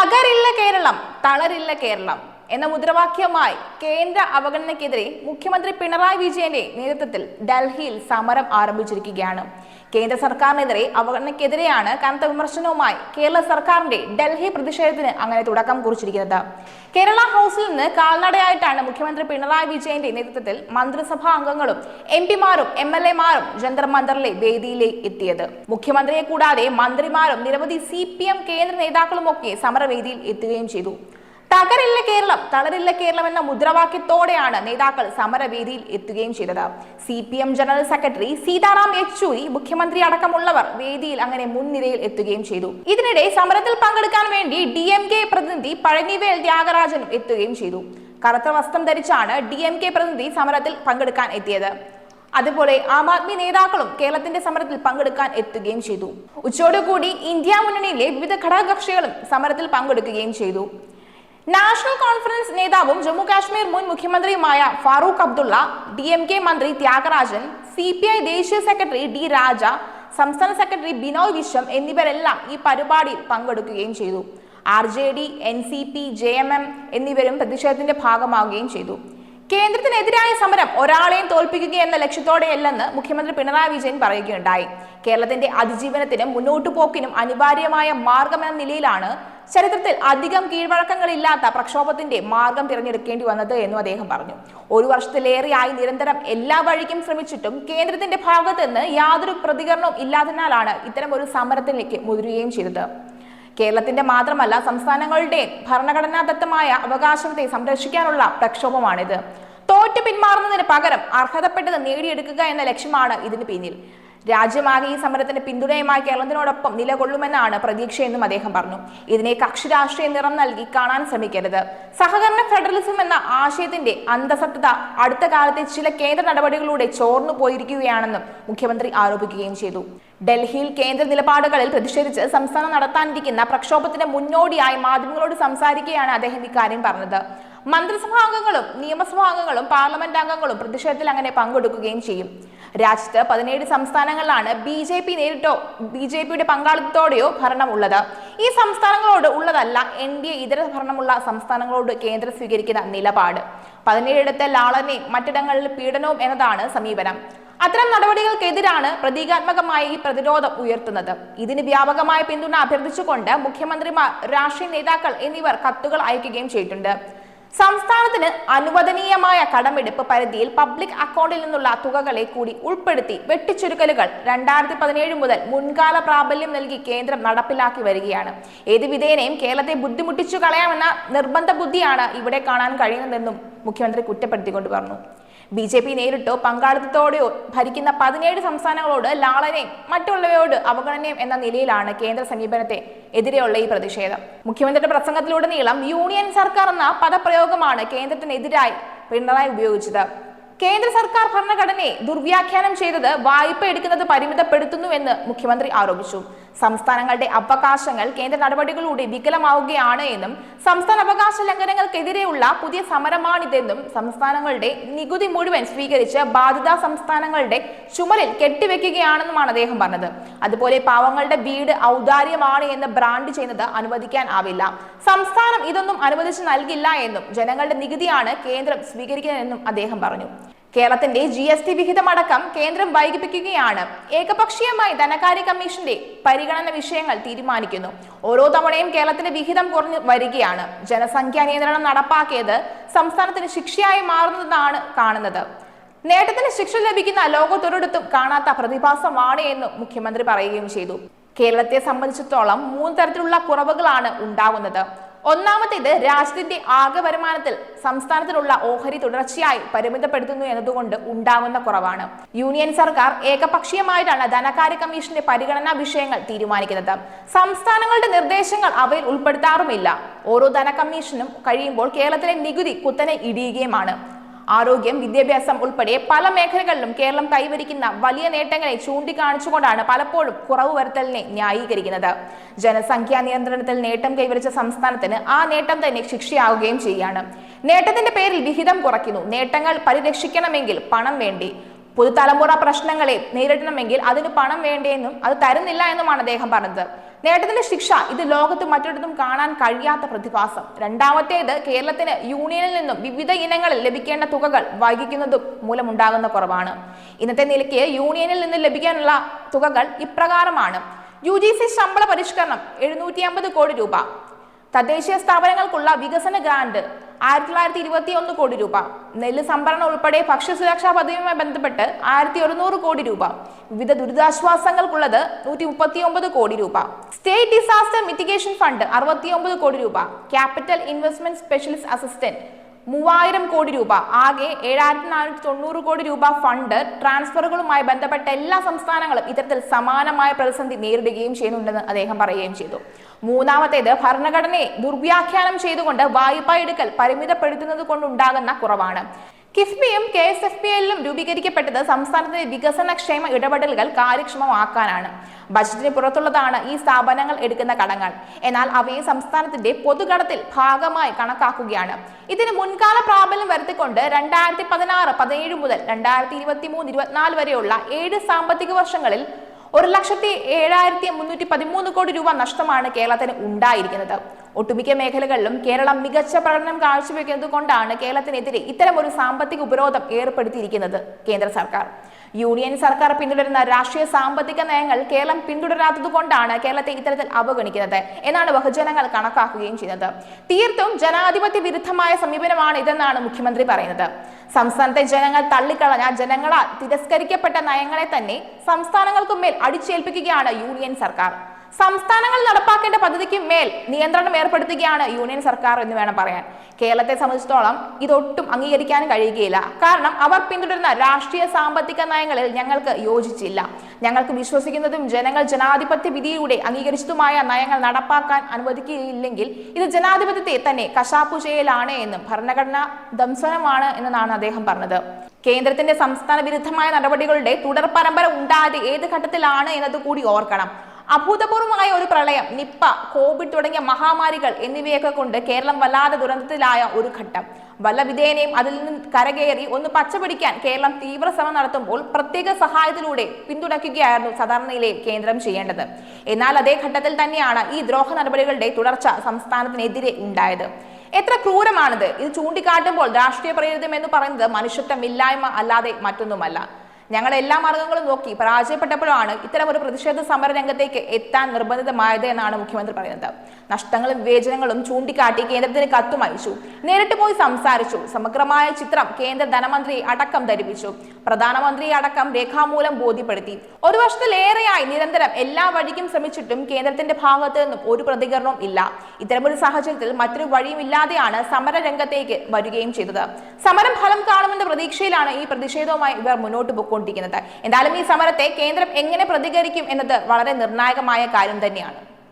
തകരില്ല കേരളം തളരില്ല കേരളം എന്ന മുദ്രാവാക്യവുമായി കേന്ദ്ര അവഗണനയ്ക്കെതിരെ മുഖ്യമന്ത്രി പിണറായി വിജയന്റെ നേതൃത്വത്തിൽ ഡൽഹിയിൽ സമരം ആരംഭിച്ചിരിക്കുകയാണ്. കേന്ദ്ര സർക്കാരിനെതിരെ അവഗണനയ്ക്കെതിരെയാണ് കനത്ത വിമർശനവുമായി കേരള സർക്കാരിന്റെ ഡൽഹി പ്രതിഷേധത്തിന് അങ്ങനെ തുടക്കം കുറിച്ചിരിക്കുന്നത്. കേരള ഹൗസിൽ നിന്ന് കാൽനടയായിട്ടാണ് മുഖ്യമന്ത്രി പിണറായി വിജയന്റെ നേതൃത്വത്തിൽ മന്ത്രിസഭാ അംഗങ്ങളും എം പിമാരും എം എൽ എമാരും ജന്തർ മന്ദറിലെ വേദിയിലേക്ക് എത്തിയത്. മുഖ്യമന്ത്രിയെ കൂടാതെ മന്ത്രിമാരും നിരവധി സി പി എം കേന്ദ്ര നേതാക്കളുമൊക്കെ സമരവേദിയിൽ എത്തുകയും ചെയ്തു. തകരില്ല കേരളം തളരില്ല കേരളം എന്ന മുദ്രാവാക്യത്തോടെയാണ് നേതാക്കൾ സമരവേദിയിൽ എത്തുകയും ചെയ്തത്. C P M general secretary Sitaram Yechury മുഖ്യമന്ത്രി അടക്കമുള്ളവർ വേദിയിൽ അങ്ങനെ മുൻനിരയിൽ എത്തുകയും ചെയ്തു. ഇതിനിടെ സമരത്തിൽ പങ്കെടുക്കാൻ വേണ്ടി ഡി എം കെ പ്രതിനിധി പഴനിവേൽ ത്യാഗരാജനും എത്തുകയും ചെയ്തു. കറുത്ത വസ്ത്രം ധരിച്ചാണ് ഡി എം കെ പ്രതിനിധി സമരത്തിൽ പങ്കെടുക്കാൻ എത്തിയത്. അതുപോലെ ആം ആദ്മി നേതാക്കളും കേരളത്തിന്റെ സമരത്തിൽ പങ്കെടുക്കാൻ എത്തുകയും ചെയ്തു. ഉച്ചയോടുകൂടി ഇന്ത്യ മുന്നണിയിലെ വിവിധ ഘടകകക്ഷികളും സമരത്തിൽ പങ്കെടുക്കുകയും ചെയ്തു. നാഷണൽ കോൺഫറൻസ് നേതാവും ജമ്മു കാശ്മീർ മുൻ മുഖ്യമന്ത്രിയുമായ Farooq Abdullah D M K മന്ത്രി ത്യാഗരാജൻ സി പി ഐ ദേശീയ സെക്രട്ടറി ഡി രാജ സംസ്ഥാന സെക്രട്ടറി ബിനോയ് വിശ്വം എന്നിവരെല്ലാം ഈ പരിപാടിയിൽ പങ്കെടുക്കുകയും ചെയ്തു. R J D N C P J M M എന്നിവരും പ്രതിഷേധത്തിന്റെ ഭാഗമാവുകയും ചെയ്തു. കേന്ദ്രത്തിനെതിരായ സമരം ഒരാളെയും തോൽപ്പിക്കുക എന്ന ലക്ഷ്യത്തോടെയല്ലെന്ന് മുഖ്യമന്ത്രി പിണറായി വിജയൻ പറയുകയുണ്ടായി. കേരളത്തിന്റെ അതിജീവനത്തിനും മുന്നോട്ടു പോക്കിനും അനിവാര്യമായ മാർഗമെന്ന നിലയിലാണ് ചരിത്രത്തിൽ അധികം കീഴ്വഴക്കങ്ങളില്ലാത്ത പ്രക്ഷോഭത്തിന്റെ മാർഗം തിരഞ്ഞെടുക്കേണ്ടി വന്നത് എന്നും അദ്ദേഹം പറഞ്ഞു. ഒരു വർഷത്തിലേറെയായി നിരന്തരം എല്ലാ വഴിക്കും ശ്രമിച്ചിട്ടും കേന്ദ്രത്തിന്റെ ഭാഗത്ത് നിന്ന് യാതൊരു പ്രതികരണവും ഇല്ലാത്തതിനാലാണ് ഇത്തരം ഒരു സമരത്തിലേക്ക് മുതിരുകയും ചെയ്തത്. കേരളത്തിന്റെ മാത്രമല്ല സംസ്ഥാനങ്ങളുടെ ഭരണഘടനാദത്തമായ അവകാശത്തെ സംരക്ഷിക്കാനുള്ള പ്രക്ഷോഭമാണിത്. തോറ്റു പിന്മാറുന്നതിന് പകരം അർഹതപ്പെട്ടത് നേടിയെടുക്കുക എന്ന ലക്ഷ്യമാണ് ഇതിന് പിന്നിൽ. രാജ്യമാകെ ഈ സമരത്തിന് പിന്തുണയുമായി കേരളത്തിനോടൊപ്പം നിലകൊള്ളുമെന്നാണ് പ്രതീക്ഷയെന്നും അദ്ദേഹം പറഞ്ഞു. ഇതിനെ കക്ഷി രാഷ്ട്രീയ നിറം നൽകി കാണാൻ ശ്രമിക്കരുത്. സഹകരണ ഫെഡറലിസം എന്ന ആശയത്തിന്റെ അന്തസത്തത അടുത്ത കാലത്തെ ചില കേന്ദ്ര നടപടികളിലൂടെ ചോർന്നു പോയിരിക്കുകയാണെന്നും മുഖ്യമന്ത്രി ആരോപിക്കുകയും ചെയ്തു. ഡൽഹിയിൽ കേന്ദ്ര നിലപാടുകളിൽ പ്രതിഷേധിച്ച് സംസ്ഥാനം നടത്താനിരിക്കുന്ന പ്രക്ഷോഭത്തിന് മുന്നോടിയായി മാധ്യമങ്ങളോട് സംസാരിക്കുകയാണ് അദ്ദേഹം ഇക്കാര്യം പറഞ്ഞത്. മന്ത്രിസഭാംഗങ്ങളും നിയമസഭാംഗങ്ങളും പാർലമെന്റ് അംഗങ്ങളും പ്രതിഷേധത്തിൽ അങ്ങനെ പങ്കെടുക്കുകയും ചെയ്യും. രാജ്യത്ത് പതിനേഴ് സംസ്ഥാനങ്ങളിലാണ് ബി ജെ പി നേരിട്ടോ ബി ജെ പിയുടെ പങ്കാളിത്തത്തോടെയോ ഭരണം ഉള്ളത് ഈ സംസ്ഥാനങ്ങളോട് ഉള്ളതല്ല എൻ ഡി എ ഇതര ഭരണമുള്ള സംസ്ഥാനങ്ങളോട് കേന്ദ്രം സ്വീകരിക്കുന്ന നിലപാട്. പതിനേഴിടത്തെ ലാളനെയും മറ്റിടങ്ങളിൽ പീഡനവും എന്നതാണ് സമീപനം. അത്തരം നടപടികൾക്കെതിരാണ് പ്രതീകാത്മകമായി ഈ പ്രതിരോധം ഉയർത്തുന്നത്. ഇതിന് വ്യാപകമായ പിന്തുണ അഭ്യർത്ഥിച്ചുകൊണ്ട് മുഖ്യമന്ത്രിമാർ രാഷ്ട്രീയ നേതാക്കൾ എന്നിവർ കത്തുകൾ അയക്കുകയും ചെയ്തിട്ടുണ്ട്. സംസ്ഥാനത്തിന് അനുവദനീയമായ കടമെടുപ്പ് പരിധിയിൽ പബ്ലിക് അക്കൗണ്ടിൽ നിന്നുള്ള തുകകളെ കൂടി ഉൾപ്പെടുത്തി വെട്ടിച്ചുരുക്കലുകൾ രണ്ടായിരത്തി പതിനേഴ് മുതൽ മുൻകാല പ്രാബല്യം നൽകി കേന്ദ്രം നടപ്പിലാക്കി വരികയാണ്. ഏത് വിധേനയും കേരളത്തെ ബുദ്ധിമുട്ടിച്ചു കളയാമെന്ന നിർബന്ധ ബുദ്ധിയാണ് ഇവിടെ കാണാൻ കഴിയുന്നതെന്നും മുഖ്യമന്ത്രി കുറ്റപ്പെടുത്തിക്കൊണ്ട് പറഞ്ഞു. ബി ജെ പി നേരിട്ടോ പങ്കാളിത്തത്തോടെയോ ഭരിക്കുന്ന പതിനേഴ് സംസ്ഥാനങ്ങളോട് ലാളനയും മറ്റുള്ളവയോട് അവഗണനയും എന്ന നിലയിലാണ് കേന്ദ്ര സമീപനത്തെ എതിരെയുള്ള ഈ പ്രതിഷേധം. മുഖ്യമന്ത്രിയുടെ പ്രസംഗത്തിലുടനീളം യൂണിയൻ സർക്കാർ എന്ന പദപ്രയോഗമാണ് കേന്ദ്രത്തിനെതിരായി പിണറായി ഉപയോഗിച്ചത്. കേന്ദ്ര സർക്കാർ ഭരണഘടനയെ ദുർവ്യാഖ്യാനം ചെയ്തത് വായ്പ എടുക്കുന്നത് പരിമിതപ്പെടുത്തുന്നുവെന്ന് മുഖ്യമന്ത്രി ആരോപിച്ചു. സംസ്ഥാനങ്ങളുടെ അവകാശങ്ങൾ കേന്ദ്ര നടപടികളിലൂടെ വികലമാവുകയാണ് എന്നും സംസ്ഥാന അവകാശ ലംഘനങ്ങൾക്കെതിരെയുള്ള പുതിയ സമരമാണിതെന്നും സംസ്ഥാനങ്ങളുടെ നികുതി മുഴുവൻ സ്വീകരിച്ച് ബാധിത സംസ്ഥാനങ്ങളുടെ ചുമലിൽ കെട്ടിവെക്കുകയാണെന്നുമാണ് അദ്ദേഹം പറഞ്ഞത്. അതുപോലെ പാവങ്ങളുടെ വീട് ഔദാര്യമാണ് എന്ന് ബ്രാൻഡ് ചെയ്യുന്നത് അനുവദിക്കാൻ ആവില്ല. സംസ്ഥാനം ഇതൊന്നും അനുവദിച്ചു നൽകില്ല എന്നും ജനങ്ങളുടെ നികുതിയാണ് കേന്ദ്രം സ്വീകരിക്കുന്നതെന്നും അദ്ദേഹം പറഞ്ഞു. കേരളത്തിന്റെ ജി എസ് ടി വിഹിതമടക്കം കേന്ദ്രം വൈകിപ്പിക്കുകയാണ്. ഏകപക്ഷീയമായി ധനകാര്യ കമ്മീഷന്റെ പരിഗണന വിഷയങ്ങൾ തീരുമാനിക്കുന്നു. ഓരോ തവണയും കേരളത്തിന്റെ വിഹിതം കുറഞ്ഞു വരികയാണ്. ജനസംഖ്യാ നിയന്ത്രണം നടപ്പാക്കിയത് സംസ്ഥാനത്തിന് ശിക്ഷയായി മാറുന്നതാണ് കാണുന്നത്. നേട്ടത്തിന് ശിക്ഷ ലഭിക്കുന്ന ലോകത്തൊരിടത്തും കാണാത്ത പ്രതിഭാസമാണ് എന്ന് മുഖ്യമന്ത്രി പറയുകയും ചെയ്തു. കേരളത്തെ സംബന്ധിച്ചിടത്തോളം മൂന്ന് തരത്തിലുള്ള കുറവുകളാണ് ഉണ്ടാകുന്നത്. ഒന്നാമത്തേത് രാജ്യത്തിന്റെ ആകെ വരുമാനത്തിൽ സംസ്ഥാനത്തിലുള്ള ഓഹരി തുടർച്ചയായി പരിമിതപ്പെടുത്തുന്നു എന്നതുകൊണ്ട് ഉണ്ടാകുന്ന കുറവാണ്. യൂണിയൻ സർക്കാർ ഏകപക്ഷീയമായിട്ടാണ് ധനകാര്യ കമ്മീഷന്റെ പരിഗണനാ വിഷയങ്ങൾ തീരുമാനിക്കുന്നത്. സംസ്ഥാനങ്ങളുടെ നിർദ്ദേശങ്ങൾ അവയിൽ ഉൾപ്പെടുത്താറുമില്ല. ഓരോ ധനകമ്മീഷനും കഴിയുമ്പോൾ കേരളത്തിലെ നികുതി കുത്തനെ ഇടിയുകയുമാണ്. ആരോഗ്യം വിദ്യാഭ്യാസം ഉൾപ്പെടെ പല മേഖലകളിലും കേരളം കൈവരിക്കുന്ന വലിയ നേട്ടങ്ങളെ ചൂണ്ടിക്കാണിച്ചുകൊണ്ടാണ് പലപ്പോഴും കുറവ് വരുത്തലിനെ ന്യായീകരിക്കുന്നത്. ജനസംഖ്യാ നിയന്ത്രണത്തിൽ നേട്ടം കൈവരിച്ച സംസ്ഥാനത്തിന് ആ നേട്ടം തന്നെ ശിക്ഷയാവുകയും ചെയ്യുകയാണ് നേട്ടത്തിന്റെ പേരിൽ വിഹിതം കുറയ്ക്കുന്നു. നേട്ടങ്ങൾ പരിരക്ഷിക്കണമെങ്കിൽ പണം വേണ്ടി. പുതുതലമുറ പ്രശ്നങ്ങളെ നേരിടണമെങ്കിൽ അതിന് പണം വേണ്ടിയെന്നും അത് തരുന്നില്ല എന്നുമാണ് അദ്ദേഹം പറഞ്ഞത്. നേട്ടത്തിന്റെ ശിക്ഷ. ഇത് ലോകത്ത് മറ്റൊരിടത്തും കാണാൻ കഴിയാത്ത പ്രതിഭാസം. രണ്ടാമത്തേത് കേരളത്തിന് യൂണിയനിൽ നിന്നും വിവിധ ഇനങ്ങളിൽ ലഭിക്കേണ്ട തുകകൾ വൈകിക്കുന്നതും മൂലമുണ്ടാകുന്ന കുറവാണ്. ഇന്നത്തെ നിലയ്ക്ക് യൂണിയനിൽ നിന്ന് ലഭിക്കാനുള്ള തുകകൾ ഇപ്രകാരമാണ്. യു ജി സി ശമ്പള പരിഷ്കരണം എഴുന്നൂറ്റി അമ്പത് കോടി രൂപ. തദ്ദേശീയ സ്ഥാപനങ്ങൾക്കുള്ള വികസന ഗ്രാന്റ് ആയിരത്തി തൊള്ളായിരത്തി ഇരുപത്തി ഒന്ന് കോടി രൂപ. നെല്ല് സംഭരണം ഉൾപ്പെടെ ഭക്ഷ്യസുരക്ഷാ പദ്ധതിയുമായി ബന്ധപ്പെട്ട് ആയിരത്തി ഒരുന്നൂറ് കോടി രൂപ. വിവിധ ദുരിതാശ്വാസങ്ങൾക്കുള്ളത് നൂറ്റി മുപ്പത്തി ഒമ്പത് കോടി രൂപ. സ്റ്റേറ്റ് ഡിസാസ്റ്റർ മിറ്റിഗേഷൻ ഫണ്ട് അറുപത്തി ഒമ്പത് കോടി രൂപ. ക്യാപിറ്റൽ ഇൻവെസ്റ്റ്മെന്റ് സ്പെഷ്യലിസ്റ്റ് അസിസ്റ്റന്റ് മൂവായിരം കോടി രൂപ. ആകെ ഏഴായിരത്തി നാനൂറ്റി തൊണ്ണൂറ് കോടി രൂപ ഫണ്ട് ട്രാൻസ്ഫറുകളുമായി ബന്ധപ്പെട്ട എല്ലാ സംസ്ഥാനങ്ങളും ഇത്തരത്തിൽ സമാനമായ പ്രതിസന്ധി നേരിടുകയും ചെയ്യുന്നുണ്ടെന്ന് അദ്ദേഹം പറയുകയും ചെയ്തു. മൂന്നാമത്തേത് ഭരണഘടനയെ ദുർവ്യാഖ്യാനം ചെയ്തുകൊണ്ട് വായ്പ എടുക്കൽ പരിമിതപ്പെടുത്തുന്നത് കൊണ്ടുണ്ടാകുന്ന കുറവാണ്. കിഫ്ബിയും കെ എസ് എഫ് പി എല്ലും രൂപീകരിക്കപ്പെട്ടത് സംസ്ഥാനത്തിന്റെ വികസനക്ഷേമ ഇടപെടലുകൾ കാര്യക്ഷമമാക്കാനാണ്. ബജറ്റിന് പുറത്തുള്ളതാണ് ഈ സ്ഥാപനങ്ങൾ എടുക്കുന്ന കടങ്ങൾ. എന്നാൽ അവയെ സംസ്ഥാനത്തിന്റെ പൊതുകടത്തിൽ ഭാഗമായി കണക്കാക്കുകയാണ്. ഇതിന് മുൻകാല പ്രാബല്യം വരുത്തിക്കൊണ്ട് രണ്ടായിരത്തി പതിനാറ് പതിനേഴ് മുതൽ രണ്ടായിരത്തി ഇരുപത്തി മൂന്ന് ഇരുപത്തിനാല് വരെയുള്ള ഏഴ് സാമ്പത്തിക വർഷങ്ങളിൽ ഒരു ലക്ഷത്തി ഏഴായിരത്തി മുന്നൂറ്റി പതിമൂന്ന് കോടി രൂപ നഷ്ടമാണ് കേരളത്തിന് ഉണ്ടായിരിക്കുന്നത്. ഒട്ടുമിക്ക മേഖലകളിലും കേരളം മികച്ച പ്രകടനം കാഴ്ചവെക്കുന്നത് കൊണ്ടാണ് കേരളത്തിനെതിരെ ഇത്തരം ഒരു സാമ്പത്തിക ഉപരോധം ഏർപ്പെടുത്തിയിരിക്കുന്നത് കേന്ദ്ര സർക്കാർ. യൂണിയൻ സർക്കാർ പിന്തുടരുന്ന രാഷ്ട്രീയ സാമ്പത്തിക നയങ്ങൾ കേരളം പിന്തുടരാത്തത് കൊണ്ടാണ് കേരളത്തെ ഇത്തരത്തിൽ അവഗണിക്കുന്നത് എന്നാണ് ബഹുജനങ്ങൾ കണക്കാക്കുകയും ചെയ്യുന്നത്. തീർത്തും ജനാധിപത്യ വിരുദ്ധമായ സമീപനമാണ് ഇതെന്നാണ് മുഖ്യമന്ത്രി പറയുന്നത്. സംസ്ഥാനത്തെ ജനങ്ങൾ തള്ളിക്കളഞ്ഞ ജനങ്ങളാൽ തിരസ്കരിക്കപ്പെട്ട നയങ്ങളെ തന്നെ സംസ്ഥാനങ്ങൾക്കുമേൽ അടിച്ചേൽപ്പിക്കുകയാണ് യൂണിയൻ സർക്കാർ. സംസ്ഥാനങ്ങൾ നടപ്പാക്കേണ്ട പദ്ധതിക്ക് മേൽ നിയന്ത്രണം ഏർപ്പെടുത്തുകയാണ് യൂണിയൻ സർക്കാർ എന്ന് വേണം പറയാൻ. കേരളത്തെ സംബന്ധിച്ചിടത്തോളം ഇതൊട്ടും അംഗീകരിക്കാൻ കഴിയുകയില്ല. കാരണം അവർ പിന്തുടരുന്ന രാഷ്ട്രീയ സാമ്പത്തിക നയങ്ങളിൽ ഞങ്ങൾക്ക് യോജിച്ചില്ല. ഞങ്ങൾക്ക് വിശ്വസിക്കുന്നതും ജനങ്ങൾ ജനാധിപത്യ വിധിയിലൂടെ അംഗീകരിച്ചതുമായ നയങ്ങൾ നടപ്പാക്കാൻ അനുവദിക്കുകയില്ലെങ്കിൽ ഇത് ജനാധിപത്യത്തെ തന്നെ കശാപ്പു ചെയ്യലാണ് എന്നും ഭരണഘടനാ ദംസനമാണ് എന്നാണ് അദ്ദേഹം പറഞ്ഞത്. കേന്ദ്രത്തിന്റെ സംസ്ഥാന വിരുദ്ധമായ നടപടികളുടെ തുടർ പരമ്പര ഉണ്ടായത് ഏത് ഘട്ടത്തിലാണ് എന്നത് കൂടി ഓർക്കണം. അഭൂതപൂർവമായ ഒരു പ്രളയം നിപ്പ കോവിഡ് തുടങ്ങിയ മഹാമാരികൾ എന്നിവയൊക്കെ കൊണ്ട് കേരളം വല്ലാതെ ദുരന്തത്തിലായ ഒരു ഘട്ടം. വല്ല വിധേനയും അതിൽ നിന്ന് കരകയറി ഒന്ന് പച്ചപിടിക്കാൻ കേരളം തീവ്ര ശ്രമം നടത്തുമ്പോൾ പ്രത്യേക സഹായത്തിലൂടെ പിന്തുണയ്ക്കുകയായിരുന്നു സാധാരണയിലെ കേന്ദ്രം ചെയ്യേണ്ടത്. എന്നാൽ അതേ ഘട്ടത്തിൽ തന്നെയാണ് ഈ ദ്രോഹ നടപടികളുടെ തുടർച്ച സംസ്ഥാനത്തിനെതിരെ ഉണ്ടായത്. എത്ര ക്രൂരമാണിത്? ഇത് ചൂണ്ടിക്കാട്ടുമ്പോൾ രാഷ്ട്രീയ പ്രേരിതം എന്ന് പറയുന്നത് മനുഷ്യത്വമില്ലായ്മ അല്ലാതെ മറ്റൊന്നുമല്ല. ഞങ്ങൾ എല്ലാ മാർഗങ്ങളും നോക്കി പരാജയപ്പെട്ടപ്പോഴാണ് ഇത്തരം ഒരു പ്രതിഷേധ സമര രംഗത്തേക്ക് എത്താൻ നിർബന്ധിതമായത് എന്നാണ് മുഖ്യമന്ത്രി പറയുന്നത്. നഷ്ടങ്ങളും വിവേചനങ്ങളും ചൂണ്ടിക്കാട്ടി കേന്ദ്രത്തിന് കത്തും അയച്ചു. നേരിട്ട് പോയി സംസാരിച്ചു. സമഗ്രമായ ചിത്രം കേന്ദ്ര ധനമന്ത്രി അടക്കം ധരിപ്പിച്ചു. പ്രധാനമന്ത്രി അടക്കം രേഖാമൂലം ബോധ്യപ്പെടുത്തി. ഒരു വർഷത്തിലേറെയായി നിരന്തരം എല്ലാ വഴിക്കും ശ്രമിച്ചിട്ടും കേന്ദ്രത്തിന്റെ ഭാഗത്ത് നിന്നും ഒരു പ്രതികരണവും ഇല്ല. ഇത്തരമൊരു സാഹചര്യത്തിൽ മറ്റൊരു വഴിയും ഇല്ലാതെയാണ് സമര രംഗത്തേക്ക് വരികയും ചെയ്തത്. സമരം ഫലം കാണുമെന്ന പ്രതീക്ഷയിലാണ് ഈ പ്രതിഷേധവുമായി ഇവർ മുന്നോട്ട് പോയിക്കൊണ്ടിരിക്കുന്നത് എന്തായാലും ഈ സമരത്തെ കേന്ദ്രം എങ്ങനെ പ്രതികരിക്കും എന്നത് വളരെ നിർണായകമായ കാര്യം തന്നെയാണ്.